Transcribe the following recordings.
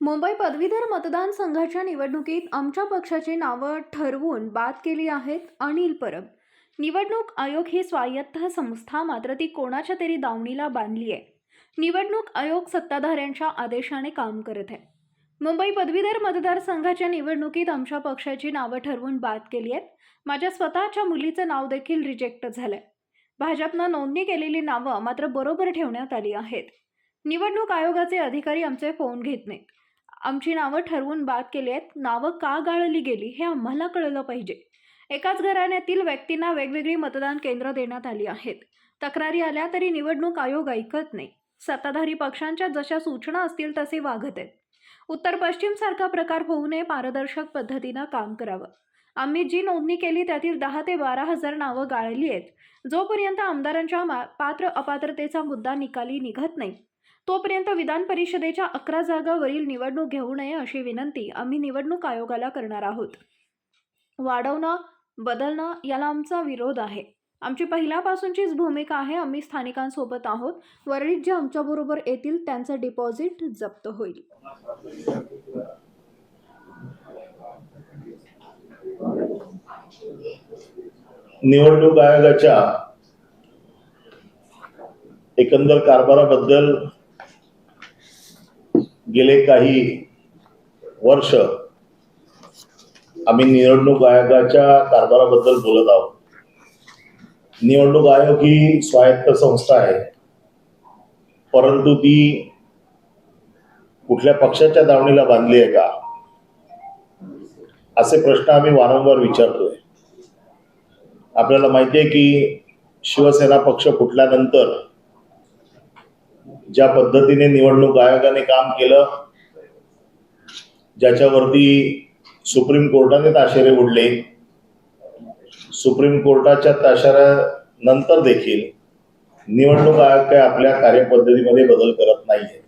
मुंबई पदवीधर मतदारसंघाच्या निवडणुकीत आमच्या पक्षाची नावं ठरवून बाद केली आहेत अनिल परब. निवडणूक आयोग ही स्वायत्त संस्था मात्र ती कोणाच्या तरी दावणीला बांधली आहे. निवडणूक आयोग सत्ताधाऱ्यांच्या आदेशाने काम करत आहे. मुंबई पदवीधर मतदारसंघाच्या निवडणुकीत आमच्या पक्षाची नावं ठरवून बाद केली आहेत. माझ्या स्वतःच्या मुलीचं नाव देखील रिजेक्ट झालंय. भाजपनं नोंदणी केलेली नावं मात्र बरोबर ठेवण्यात आली आहेत. निवडणूक आयोगाचे अधिकारी आमचे फोन घेत नाहीत. आमची नावं ठरवून बाद केली आहेत. नावं का गाळली गेली हे आम्हाला कळलं पाहिजे. एकाच घराण्यातील व्यक्तींना वेगवेगळी मतदान केंद्र देण्यात आली आहेत. तक्रारी आल्या तरी निवडणूक आयोग ऐकत नाही. सत्ताधारी पक्षांच्या जशा सूचना असतील तसे वागत आहेत. उत्तर पश्चिमसारखा प्रकार होऊ नये पारदर्शक पद्धतीनं काम करावं. आम्ही जी नोंदणी केली त्यातील दहा ते बारा हजार नावं गाळली आहेत. जोपर्यंत आमदारांच्या मा- पात्र अपात्रतेचा मुद्दा निकाली निघत नाही तोपर्यंत विधान परिषदेच्या अकरा जागावरील निवडणूक घेऊ नये अशी विनंती आम्ही निवडणूक आयोगाला करणार आहोत. वाढवणं बदलणं याला आमचा विरोध आहे. आमची पहिल्यापासूनचीच भूमिका आहे आम्ही स्थानिकांसोबत आहोत. वरळीत जे आमच्याबरोबर येतील त्यांचं डिपॉझिट जप्त होईल. निवडणूक आयोगाच्या एकंदर कारभाराबद्दल गेले काही वर्ष आम्ही निवडणूक आयोगाच्या कारभाराबद्दल बोलत आहोत. निवडणूक आयोग ही स्वायत्त संस्था आहे. परंतु ती कुठल्या पक्षाच्या दावणीला बांधली आहे का? असे प्रश्न आम्ही वारंवार विचारतोय. आपल्याला माहिती आहे की शिवसेना पक्ष फुटल्यानंतर ज्या पद्धतीने निवडणूक आयोगाने काम केलं ज्याच्यावरती सुप्रीम कोर्टाने ताशेरे उडले सुप्रीम कोर्टाच्या ताशेऱ्यानंतर देखील निवडणूक आयोग काय आपल्या कार्यपद्धतीमध्ये बदल करत नाहीये.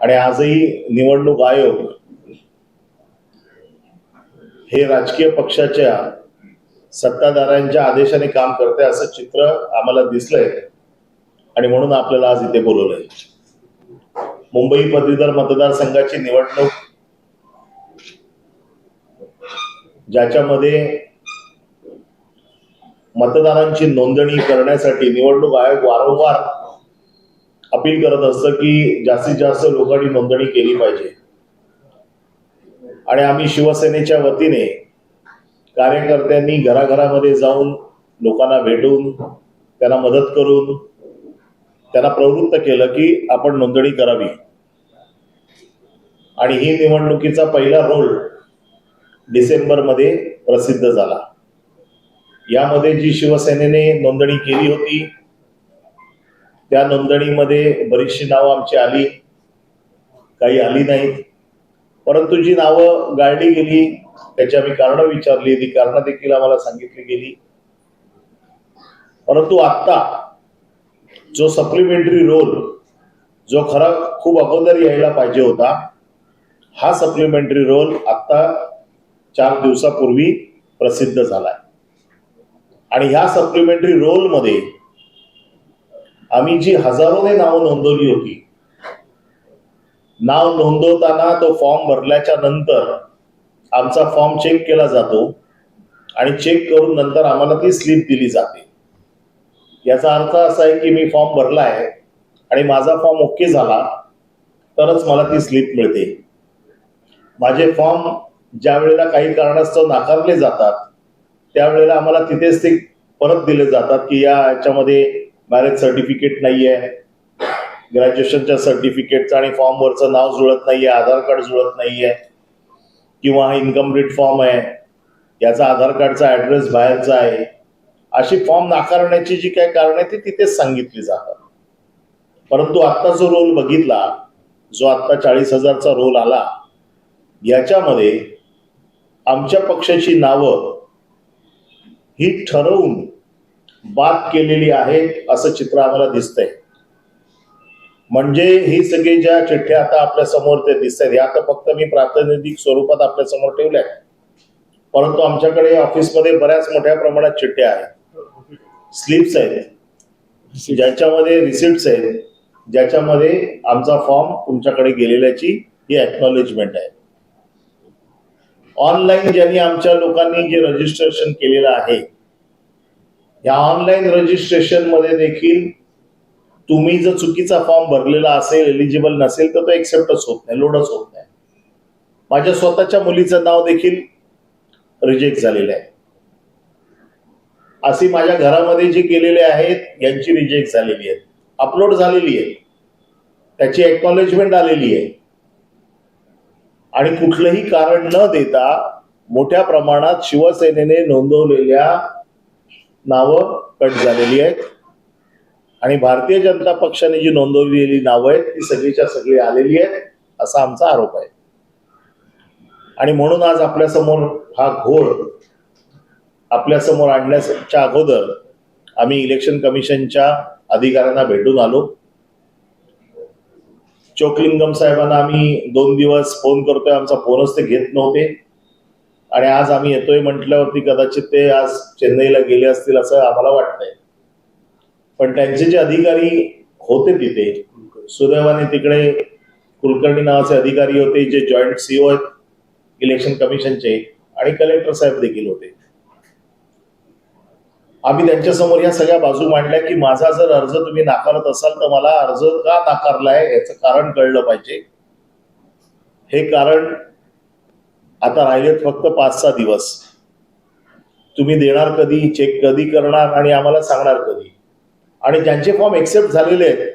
आणि आजही निवडणूक आयोग हे राजकीय पक्षाच्या सत्ताधाऱ्यांच्या आदेशाने काम करते असं चित्र आम्हाला दिसलंय. आणि म्हणून आपल्याला आज इथे बोलवलंय मुंबई पदवीधर मतदारसंघाची निवडणूक ज्याच्यामध्ये मतदारांची नोंदणी करण्यासाठी निवडणूक आयोग वारंवार अपील करत असतं की जास्तीत जास्त लोकांनी नोंदणी केली पाहिजे. आणि आम्ही शिवसेनेच्या वतीने कार्यकर्त्यांनी घराघरामध्ये जाऊन लोकांना भेटून त्यांना मदत करून त्यांना प्रवृत्त केलं की आपण नोंदणी करावी. आणि ही निवडणुकीचा पहिला रोल डिसेंबरमध्ये प्रसिद्ध झाला. यामध्ये जी शिवसेनेने नोंदणी केली होती त्या नोंदणीमध्ये बरीचशी नावं आमची आली. काही आली नाहीत. परंतु जी नावं गाळली गेली त्याची आम्ही कारणं विचारली ती कारणं देखील आम्हाला सांगितली गेली. परंतु आता जो सप्लिमेंटरी रोल जो खरा खूप अगोदर यायला पाहिजे होता हा सप्लिमेंटरी रोल आता चार दिवसापूर्वी प्रसिद्ध झालाय. आणि ह्या सप्लिमेंटरी रोलमध्ये आम्ही जी हजारोने नावं नोंदवली होती नाव नोंदवताना तो फॉर्म भरल्याच्या नंतर आमचा फॉर्म चेक केला जातो आणि चेक करून नंतर आम्हाला ती स्लिप दिली जाते. याचा अर्थ असा आहे की मी फॉर्म भरला आहे आणि माझा फॉर्म ओके झाला तरच मला ती स्लिप मिळते. माझे फॉर्म ज्या वेळेला काही कारणास्तव नाकारले जातात त्यावेळेला आम्हाला तिथेच ते परत दिले जातात की या याच्यामध्ये मॅरेज सर्टिफिकेट नाही आहे ग्रॅज्युएशनच्या सर्टिफिकेटचं आणि फॉर्मवरचं नाव जुळत नाही आहे आधार कार्ड जुळत नाही आहे किंवा हा इन्कम्प्लीट फॉर्म आहे याचा आधार कार्डचा ऍड्रेस बाहेरचा आहे अशी फॉर्म नाकारण्याची जी काही कारण आहे ती तिथेच सांगितली जातात. परंतु आता जो रोल बघितला जो आता चाळीस हजारचा रोल आला याच्यामध्ये आमच्या पक्षाची नावं ही ठरवून बाद केलेली आहेत असं चित्र आम्हाला दिसतंय. म्हणजे ही सगळी ज्या चिठ्ठ्या आता आपल्यासमोर ते दिसत आहेत ह्या आता फक्त मी प्रातिनिधिक स्वरूपात आपल्यासमोर ठेवल्या परंतु आमच्याकडे ऑफिसमध्ये बऱ्याच मोठ्या प्रमाणात चिठ्ठ्या आहेत. स्लिप्स आहेत. ज्याच्यामध्ये रिसिप्ट आहेत ज्याच्यामध्ये आमचा फॉर्म तुमच्याकडे गेलेल्याची ही एक्नॉलेजमेंट आहे. ऑनलाईन ज्यांनी आमच्या लोकांनी जे रजिस्ट्रेशन केलेलं आहे या ऑनलाईन रजिस्ट्रेशनमध्ये देखील तुम्ही जर चुकीचा फॉर्म भरलेला असेल एलिजिबल नसेल तर तो एक्सेप्टच होत नाही लोडच होत नाही. माझ्या स्वतःच्या मुलीचं नाव देखील रिजेक्ट झालेलं आहे. अशी माझ्या घरामध्ये जे केलेले आहेत यांची रिजेक्ट झालेली आहेत. अपलोड झालेली आहे त्याची एक्नॉलेजमेंट आलेली आहे. आणि कुठलंही कारण न देता मोठ्या प्रमाणात शिवसेनेने नोंदवलेल्या नावं कट झालेली आहेत. आणि भारतीय जनता पक्षाने जी नोंदवलेली नावं आहेत ती सगळीच्या सगळी आलेली आहेत असा आमचा आरोप आहे. आणि म्हणून आज आपल्यासमोर हा घोर आपल्यासमोर आणण्याच्या अगोदर आम्ही इलेक्शन कमिशनच्या अधिकाऱ्यांना भेटून आलो. चोकलिंगम साहेबांना आम्ही दोन दिवस फोन करतोय. आमचा फोनच ते घेत नव्हते. आणि आज आम्ही येतोय म्हटल्यावरती कदाचित ते आज चेन्नईला गेले असतील असं आम्हाला वाटतंय. पण त्यांचे जे अधिकारी होते तिथे सुदैवाने तिकडे कुलकर्णी नावाचे अधिकारी होते जे जॉईंट सीओ आहेत इलेक्शन कमिशनचे आणि कलेक्टर साहेब देखील होते. आम्ही त्यांच्यासमोर या सगळ्या बाजू मांडल्या की माझा जर अर्ज तुम्ही नाकारत असाल तर मला अर्ज का नाकारलाय याचं कारण कळलं पाहिजे. हे कारण आता राहिलेत फक्त पाच सहा दिवस. तुम्ही देणार कधी चेक कधी करणार आणि आम्हाला सांगणार कधी. आणि ज्यांचे फॉर्म एक्सेप्ट झालेले आहेत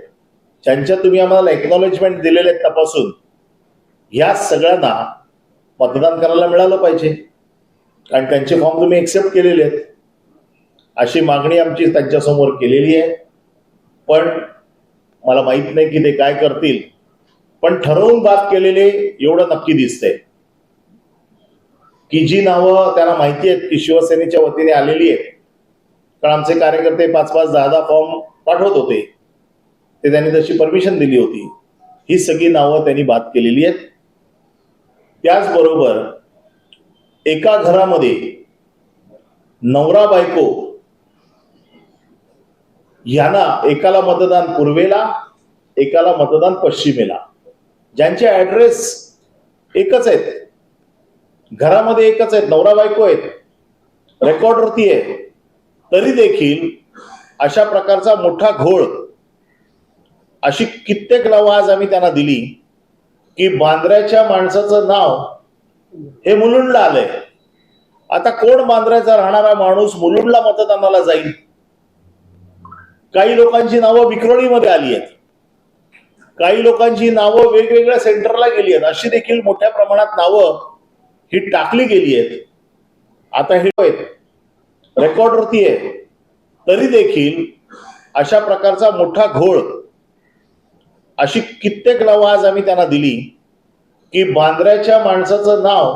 ज्यांच्या तुम्ही आम्हाला एक्नॉलेजमेंट दिलेले आहेत तपासून या सगळ्यांना मतदान करायला मिळालं पाहिजे. कारण त्यांचे फॉर्म तुम्ही एक्सेप्ट केलेले आहेत. अशी मागणी आमची त्यांच्यासमोर केलेली आहे. पण मला माहीत नाही की ते काय करतील. पण ठरवून बाद केलेले एवढं नक्की दिसतंय. की जी नावं त्यांना माहिती आहेत की शिवसेनेच्या वतीने आलेली आहेत. कारण आमचे कार्यकर्ते पाच पाच दहा दहा फॉर्म पाठवत होते. ते त्यांनी तशी परमिशन दिली होती. ही सगळी नावं त्यांनी बाद केलेली आहेत. त्याचबरोबर एका घरामध्ये नवरा बायको यांना एकाला मतदान पूर्वेला एकाला मतदान पश्चिमेला. ज्यांचे ऍड्रेस एकच आहेत. घरामध्ये एकच आहेत नवरा बायको आहेत. रेकॉर्डवरती आहे. तरी देखील अशा प्रकारचा मोठा घोळ अशी कित्येक नावं आज आम्ही त्यांना दिली की बांद्र्याच्या माणसाचं नाव हे मुलुंडला आलंय. आता कोण बांद्र्याचा राहणारा माणूस मुलुंडला मतदानाला जाईल? काही लोकांची नावं विक्रोळीमध्ये आली आहेत. काही लोकांची नावं वेगवेगळ्या सेंटरला गेली आहेत. अशी देखील मोठ्या प्रमाणात नावं ही टाकली गेली आहेत. आता हे होय रेकॉर्डवरती आहे. तरी देखील अशा प्रकारचा मोठा घोळ अशी कित्येक नावं आज आम्ही त्यांना दिली की बांद्र्याच्या माणसाचं नाव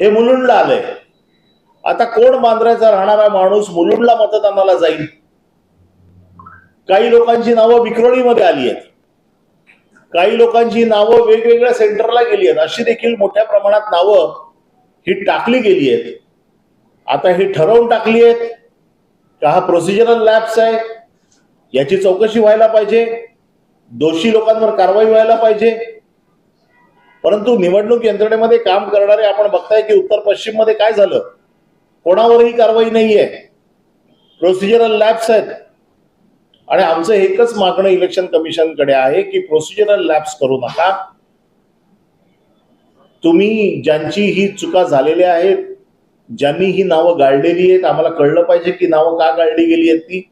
हे मुलुंडला आलंय. आता कोण बांद्र्याचा राहणारा माणूस मुलुंडला मतदानाला जाईल? काही लोकांची नावं विक्रोळीमध्ये आली आहेत. काही लोकांची नावं वेगवेगळ्या सेंटरला गेली आहेत. अशी देखील मोठ्या प्रमाणात नावं ही टाकली गेली आहेत. आता ही ठरवून टाकली आहेत का हा प्रोसिजरल लॅब्स आहे? याची चौकशी व्हायला पाहिजे. दोषी लोकांवर कारवाई व्हायला पाहिजे. परंतु निवडणूक यंत्रणेमध्ये काम करणारे आपण बघताय की उत्तर पश्चिममध्ये काय झालं? कोणावरही कारवाई नाहीये. प्रोसिजरल लॅब्स आहेत. आणि आमचं एकच मागणं इलेक्शन कमिशनकडे आहे की प्रोसिजरल लॅब्स करू नका. तुम्ही ज्यांची ही चुका झालेल्या आहेत ज्यांनी ही नावं गाळलेली आहेत आम्हाला कळलं पाहिजे की नावं का गाळली गेली आहेत ती.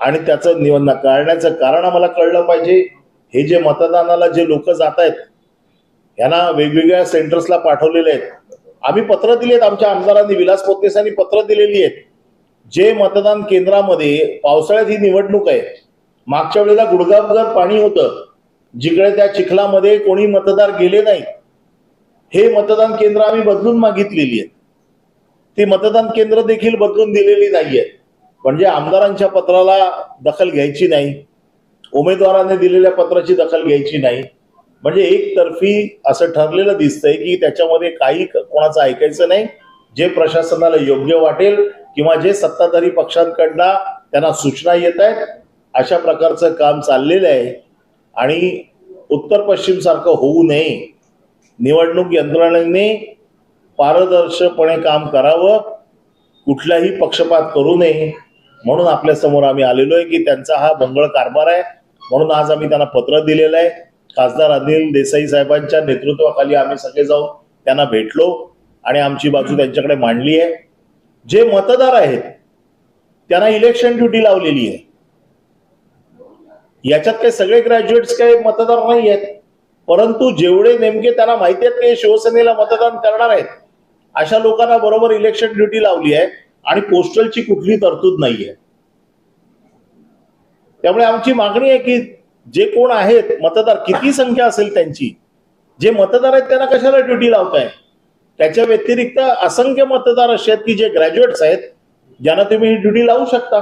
आणि त्याचं निवड गाळण्याचं कारण आम्हाला कळलं पाहिजे. हे जे मतदानाला जे लोक जात आहेत यांना वेगवेगळ्या सेंटर्सला पाठवलेले आहेत. आम्ही पत्र दिलेत आमच्या आमदारांनी विलास पोतकेसांनी पत्र दिलेली आहेत. जे मतदान केंद्रामध्ये पावसाळ्यात ही निवडणूक आहे मागच्या वेळेला गुडगावभर पाणी होतं जिकडे त्या चिखलामध्ये कोणी मतदार गेले नाही हे मतदान केंद्र आम्ही बदलून मागितलेली आहेत. ती मतदान केंद्र देखील बदलून दिलेली नाहीये. म्हणजे आमदारांच्या पत्राला दखल घ्यायची नाही उमेदवाराने दिलेल्या पत्राची दखल घ्यायची नाही. म्हणजे एकतर्फी असं ठरलेलं दिसतंय की त्याच्यामध्ये काही कोणाचं ऐकायचं नाही जे प्रशासनाला योग्य वाटेल किंवा जे सत्ताधारी पक्षांकडनं त्यांना सूचना येत आहेत अशा प्रकारचं काम चाललेलं आहे. आणि उत्तर पश्चिम सारखं होऊ नये. निवडणूक यंत्रणेने पारदर्शकपणे काम करावं. कुठलाही पक्षपात करू नये. म्हणून आपल्यासमोर आम्ही आलेलो आहे की त्यांचा हा मंगळ कारभार आहे. म्हणून आज आम्ही त्यांना पत्र दिलेलं आहे. खासदार अनिल देसाई साहेबांच्या नेतृत्वाखाली आम्ही सगळे जाऊन त्यांना भेटलो. आणि आमची बाजू त्यांच्याकडे मांडली आहे. जे मतदार आहेत त्यांना इलेक्शन ड्युटी लावलेली आहे. याच्यात काही सगळे ग्रॅज्युएट्स काही मतदार नाही आहेत. परंतु जेवढे नेमके त्यांना माहिती आहेत की शिवसेनेला मतदान करणार आहेत अशा लोकांना बरोबर इलेक्शन ड्युटी लावली आहे आणि पोस्टलची कुठली तरतूद नाहीये. त्यामुळे आमची मागणी आहे की जे कोण आहेत मतदार किती संख्या असेल त्यांची जे मतदार आहेत त्यांना कशाला ड्युटी लावताय? त्याच्या व्यतिरिक्त असंख्य मतदार असे आहेत की जे ग्रॅज्युएट्स आहेत ज्यांना तुम्ही ही ड्युटी लावू शकता.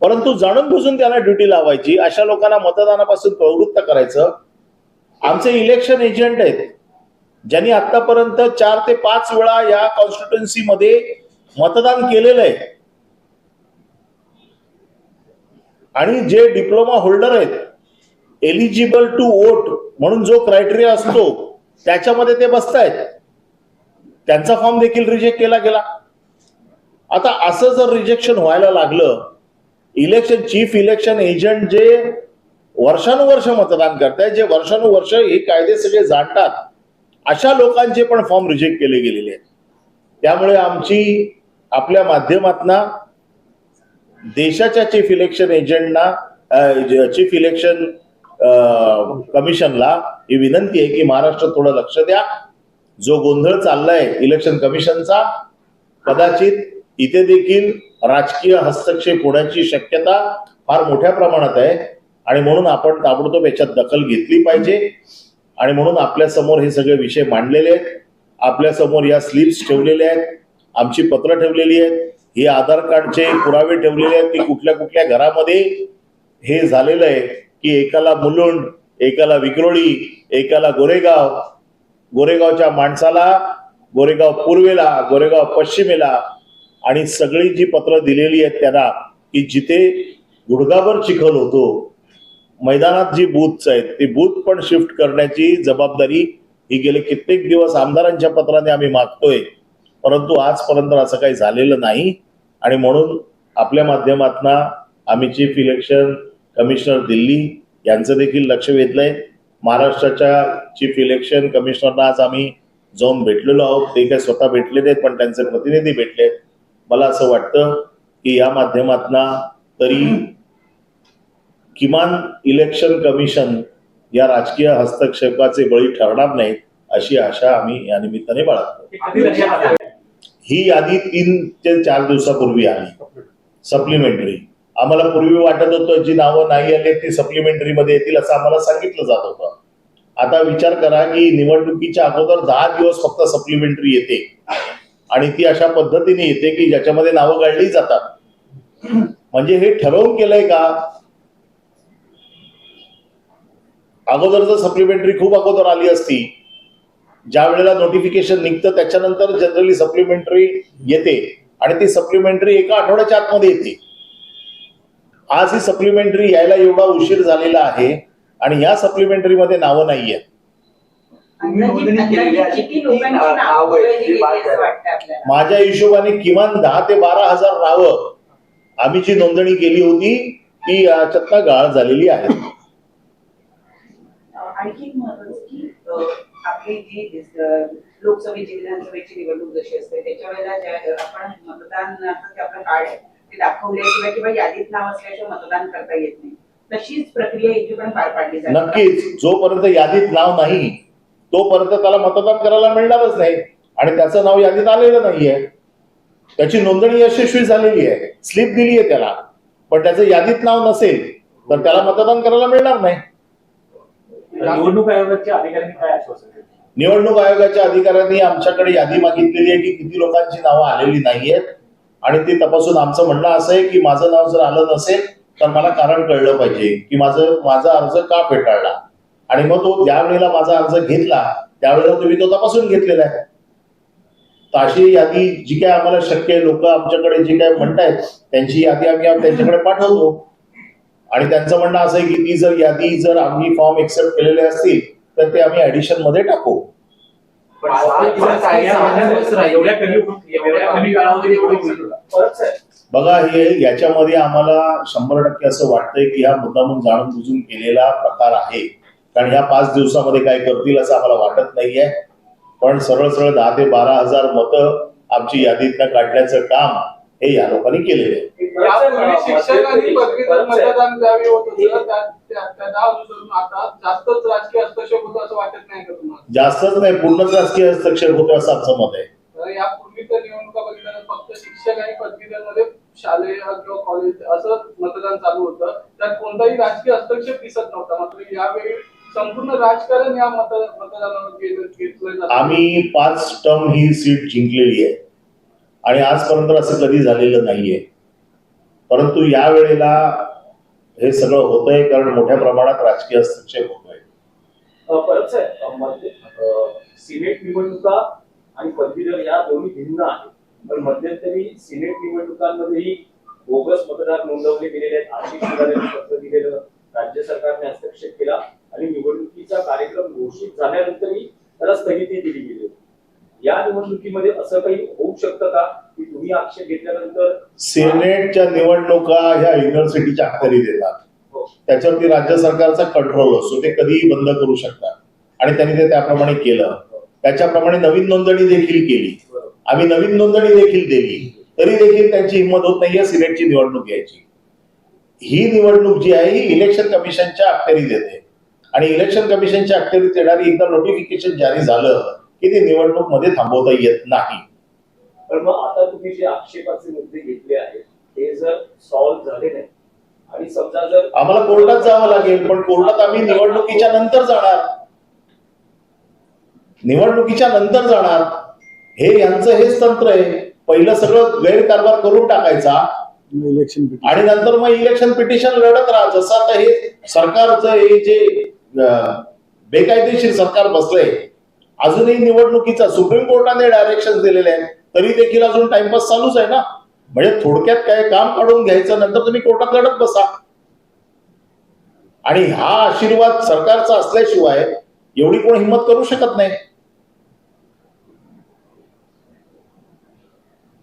परंतु जाणून बुजून त्यांना ड्युटी लावायची अशा लोकांना मतदानापासून प्रवृत्त करायचं. आमचे इलेक्शन एजंट आहेत ज्यांनी आतापर्यंत चार ते पाच वेळा या कॉन्स्टिट्युन्सी मध्ये मतदान केलेलं आहे. आणि जे डिप्लोमा होल्डर आहेत एलिजिबल टू वोट म्हणून जो क्रायटेरिया असतो त्याच्यामध्ये ते बसतायत. त्यांचा फॉर्म देखील रिजेक्ट केला गेला. आता असं जर रिजेक्शन व्हायला लागलं इलेक्शन चीफ इलेक्शन एजंट जे वर्षानुवर्ष मतदान करतायत जे वर्षानुवर्ष हे कायदे सगळे जाणतात अशा लोकांचे पण फॉर्म रिजेक्ट केले गेलेले आहेत. त्यामुळे आमची आपल्या माध्यमातना देशाच्या चीफ इलेक्शन एजंटना चीफ इलेक्शन कमिशनला ही विनंती आहे की महाराष्ट्र थोडं लक्ष द्या. जो गोंधळ चाललाय इलेक्शन कमिशनचा कदाचित इथे देखील राजकीय हस्तक्षेप होण्याची शक्यता फार मोठ्या प्रमाणात आहे. आणि म्हणून आपण ताबडतोब याच्यात दखल घेतली पाहिजे. आणि म्हणून आपल्यासमोर हे सगळे विषय मांडलेले आहेत. आपल्यासमोर या स्लिप्स ठेवलेल्या आहेत. आमची पत्र ठेवलेली आहेत. हे आधार कार्डचे पुरावे ठेवलेले आहेत की कुठल्या कुठल्या घरामध्ये हे झालेलं आहे की एकाला मुलुंड एकाला विक्रोळी एकाला गोरेगाव गोरेगावच्या माणसाला गोरेगाव पूर्वेला गोरेगाव पश्चिमेला आणि सगळी जी पत्र दिलेली आहेत त्यांना की जिथे गुडगाभर चिखल होतो मैदानात जी बूथच आहेत ते बूथ पण शिफ्ट करण्याची जबाबदारी ही गेले कित्येक दिवस आमदारांच्या पत्राने आम्ही मागतोय. परंतु आजपर्यंत असं काही झालेलं नाही आणि म्हणून आपल्या माध्यमातून आम्ही चीफ इलेक्शन कमिशनर दिल्ली यांचं देखील लक्ष वेधलंय. महाराष्ट्राच्या चीफ इलेक्शन कमिशनरना आज आम्ही जाऊन भेटलेलो आहोत. ते काही स्वतः भेटले नाहीत पण त्यांचे प्रतिनिधी भेटले मला असं वाटतं की या माध्यमातना तरी किमान इलेक्शन कमिशन या राजकीय हस्तक्षेपाचे बळी ठरणार नाहीत अशी आशा आम्ही या निमित्ताने बाळगतो? ही यादी तीन ते चार दिवसापूर्वी आली. सप्लिमेंटरी आम्हाला पूर्वी वाटत होतं जी नावं नाही आली ती सप्लिमेंटरी मध्ये येतील असं आम्हाला सांगितलं जात होतं. आता विचार करा की निवडणुकीच्या अगोदर दहा दिवस फक्त सप्लिमेंटरी येते. आणि ती अशा पद्धतीने येते की ज्याच्यामध्ये नावं गाळली जातात. म्हणजे हे ठरवून केलंय का? अगोदर जर सप्लिमेंटरी खूप अगोदर आली असती ज्या वेळेला नोटिफिकेशन निघतं त्याच्यानंतर जनरली सप्लिमेंटरी येते. आणि ती सप्लिमेंटरी एका आठवड्याच्या आतमध्ये येते. आज ही सप्लिमेंटरी यायला एवढा उशीर झालेला आहे आणि या सप्लिमेंटरी मध्ये नावं नाहीये. माझ्या हिशोबाने किमान दहा ते बारा हजार नावं आम्ही जी नोंदणी केली होती ती याच्यातनं गाळ झालेली आहे आणखी आपली जी लोकसभेची विधानसभेची निवडणूक जशी असते त्याच्या वेळेला आपण आपलं कार्ड आहे ते दाखवले किंवा किंवा यादीत नाव असल्याशिवाय मतदान करता येत नाही. तशीच प्रक्रिया इथे पण पार पाडली जाते. नक्कीच. जोपर्यंत यादीत नाव नाही तोपर्यंत त्याला मतदान करायला मिळणारच नाही. आणि त्याचं नाव यादीत आलेलं नाहीये. त्याची नोंदणी यशस्वी झालेली आहे. स्लिप दिली आहे त्याला. पण त्याचं यादीत नाव नसेल तर त्याला मतदान करायला मिळणार नाही. निवडणूक आयोगाच्या अधिकाऱ्यांनी काय आश्वासन निवडणूक आयोगाच्या अधिकाऱ्यांनी आमच्याकडे यादी मागितलेली आहे की किती लोकांची नावं आलेली नाहीयेत. आणि ते तपासून आमचं म्हणणं असं आहे की माझं नाव जर आलं नसेल तर मला कारण कळलं पाहिजे की माझं माझा अर्ज का फेटाळला? आणि मग तो ज्यावेळेला माझा अर्ज घेतला त्यावेळेला तुम्ही तो तपासून घेतलेला आहे. तर अशी यादी जी काय आम्हाला शक्य आहे लोक आमच्याकडे जे काय म्हणतायत त्यांची यादी आम्ही त्यांच्याकडे पाठवतो. आणि त्यांचं म्हणणं असं आहे की ती जर यादी जर आम्ही फॉर्म एक्सेप्ट केलेले असतील तर ते आम्ही ऍडिशनमध्ये टाकू. पण सहा दिवस आहे, सहा दिवस राहील. एवढ्या कमी एवढ्या कमी काळामध्ये एवढं होईल. परत साहेब, बघा हे याच्यामध्ये आम्हाला शंभर टक्के असं वाटतंय की हा मुद्दामून जाणून बुजून केलेला प्रकार आहे कारण या पाच दिवसामध्ये काय करतील असं आम्हाला वाटत नाहीये पण सरळ सरळ दहा ते बारा हजार मतं आमची यादीतनं काढण्याचं काम हे या लोकांनी केलेलं आहे. जास्तच राजकीय हस्तक्षेप होतो असं वाटत नाही का तुम्हाला? जास्तच नाही पूर्णच राजकीय हस्तक्षेप होतो असं आमचं मत आहे. तर यापूर्वी तर निवडणुका बघितल्या तर फक्त शिक्षक आणि पदवीधरमध्ये शालेय किंवा कॉलेज असं मतदान चालू होतं. त्यात कोणताही राजकीय हस्तक्षेप दिसत नव्हता. मात्र यावेळी संपूर्ण राजकारण या मत मतदानावर घेतलं आम्ही पाच टर्म ही सीट जिंकलेली आहे. आणि आजपर्यंत असं कधी झालेलं नाहीये. परंतु या वेळेला हे सगळं होतंय कारण मोठ्या प्रमाणात राजकीय हस्तक्षेप होतोय. परत सिनेट निवडणुका आणि पदवीधर या दोन्ही भिन्न आहेत. पण मध्यंतरी सिनेट निवडणुकांमध्येही बोगस मतदार नोंदवले गेलेले आहेत. आर्थिक पत्र दिलेलं राज्य सरकारने हस्तक्षेप केला आणि निवडणुकीचा कार्यक्रम घोषित झाल्यानंतरही त्याला स्थगिती दिली गेली होती. या निवडणुकीमध्ये असं काही होऊ शकतं का? की तुम्ही आक्षेप घेतल्यानंतर सेनेटच्या निवडणुका ह्या युनिव्हर्सिटीच्या अखत्यारीत येतात हो, त्याच्यावरती राज्य सरकारचा कंट्रोल असतो. ते कधीही बंद करू शकतात. आणि त्यांनी ते त्याप्रमाणे केलं. त्याच्याप्रमाणे नवीन नोंदणी देखील केली. आम्ही नवीन नोंदणी देखील दिली. तरी देखील त्यांची हिंमत होत नाहीये सिनेटची निवडणूक घ्यायची ही निवडणूक जी आहे ही इलेक्शन कमिशनच्या अखत्यारीत येते. आणि इलेक्शन कमिशनच्या अखत्यारीत येणारी एकदा नोटिफिकेशन जारी झालं की ती निवडणूकमध्ये थांबवता येत नाही. पण मग आता तुम्ही जे आक्षेपाचे मुद्दे घेतले आहेत ते जर सॉल्व्ह झाले नाही आणि समजा जर आम्हाला कोर्टात जावं लागेल पण कोर्टात आम्ही निवडणुकीच्या नंतर जाणार. निवडणुकीच्या नंतर जाणार. हे यांचं हेच तंत्र आहे. पहिलं सगळं गैरकारभार करून टाकायचा. इलेक्शन आणि नंतर मग इलेक्शन पिटिशन लढत राहा जसं आता हे सरकारचं हे जे बेकायदेशीर सरकार बसलंय अजूनही निवडणुकीचा सुप्रीम कोर्टाने डायरेक्शन दिलेले आहेत. तरी देखील अजून टाइमपास चालूच आहे ना? म्हणजे थोडक्यात काय काम काढून घ्यायचं नंतर तुम्ही कोर्टात लढत बसा. आणि हा आशीर्वाद सरकारचा असल्याशिवाय एवढी कोण हिंमत करू शकत नाही.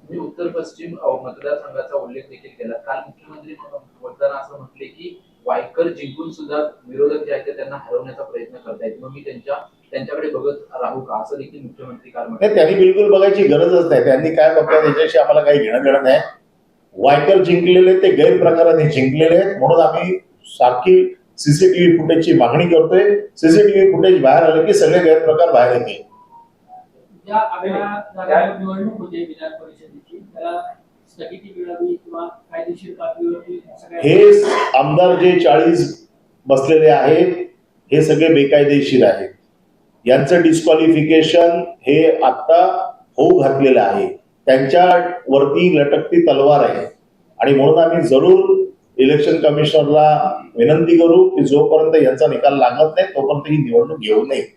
मी उत्तर पश्चिम मतदारसंघाचा उल्लेख देखील केला. काल मुख्यमंत्री बोलताना असं म्हटले की वायकर जिंकून सुद्धा विरोधक जे आहेत ते त्यांना हरवण्याचा प्रयत्न करतायत. मग मी त्यांच्या त्यांच्याकडे बघत राहू का? असं देखील मुख्यमंत्री काल त्यांनी बिलकुल बघायची गरजच नाही. त्यांनी काय बघतात याच्याशी आम्हाला काही घेणं देणं नाही. वायकर जिंकलेले ते गैरप्रकाराने जिंकलेले आहेत. म्हणून आम्ही सारखी सीसीटीव्ही फुटेजची मागणी करतोय. सीसीटीव्ही फुटेज बाहेर आलं की सगळे गैरप्रकार बाहेर येतील. निवडणूक होते विधान परिषदेची. त्याला हे आमदार जे चाळीस बसलेले आहेत हे सगळे बेकायदेशीर आहेत. यांचं डिस्क्वालिफिकेशन हे आता होऊ घातलेलं आहे. त्यांच्या वरती लटकती तलवार आहे. आणि म्हणून आम्ही जरूर इलेक्शन कमिशनरला विनंती करू की जोपर्यंत यांचा निकाल लागत नाही तोपर्यंत ही निवडणूक घेऊ नये.